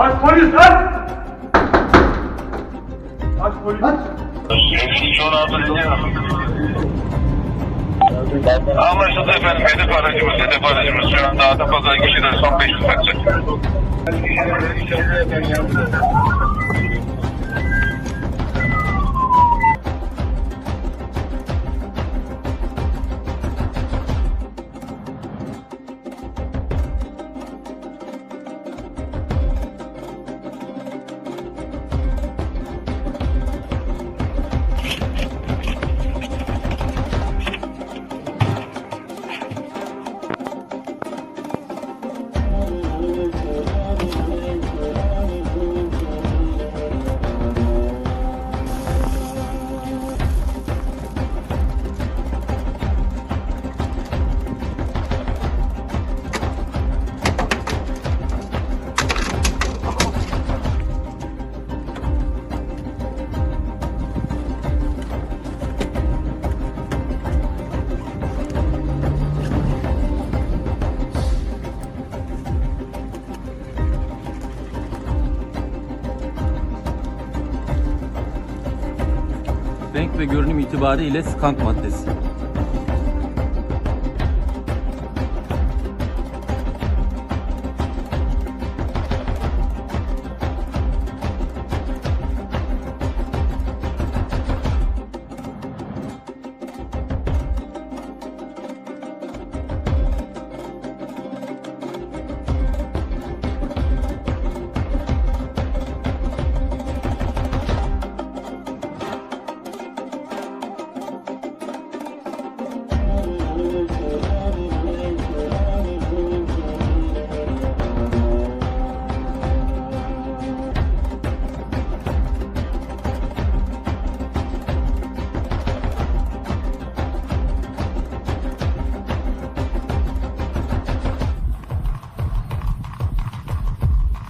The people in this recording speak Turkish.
Aç polis aç! Aç polis. Aç. Hepsi 16 dinliyorum. Anlaşıldı efendim. Hedef aracımız, hedef aracımız. Şu anda Adapazarı kişiler son 500 metre. Renk ve görünüm itibariyle skunk maddesi.